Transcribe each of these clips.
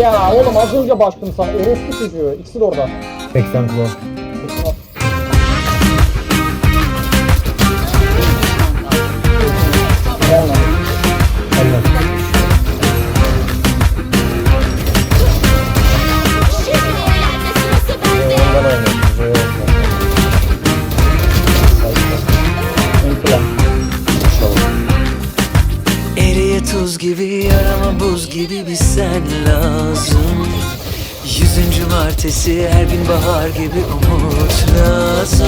Ya oğlum az önce baktım sana. Orospu çocuğu. İkisi de orada. 80 kilo. Eriye tuz gibi yarama buz gibi bir sen lazım. Yüzüncü martesi her gün bahar gibi umut lazım.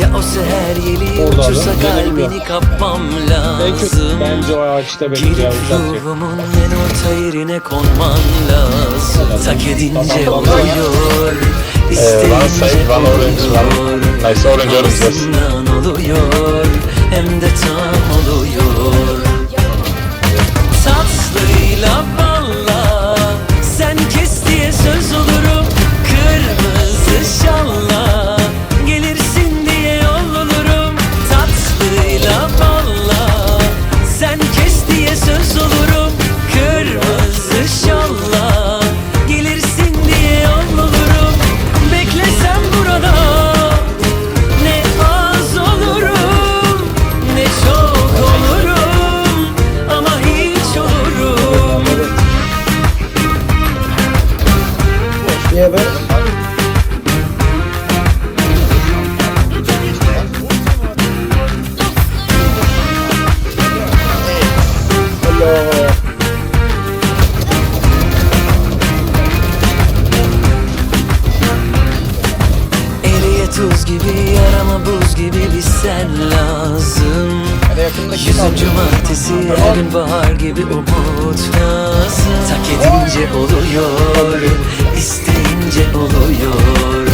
Ya o seher yeli Orada uçursa kalbini kapmam lazım. Bence o ağaçta Gelip bekliyor. ruhumun en orta yerine konman lazım. Tak edince oluyor one İsteyince oluyor. Havasından oluyor Hem de tam oluyor gibi yarama buz gibi bir sen lazım. Yüzüncü martesi her gün bahar gibi umut lazım. Tak edince oluyor isteyince oluyor.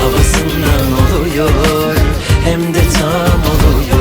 Havasından oluyor hem de tam oluyor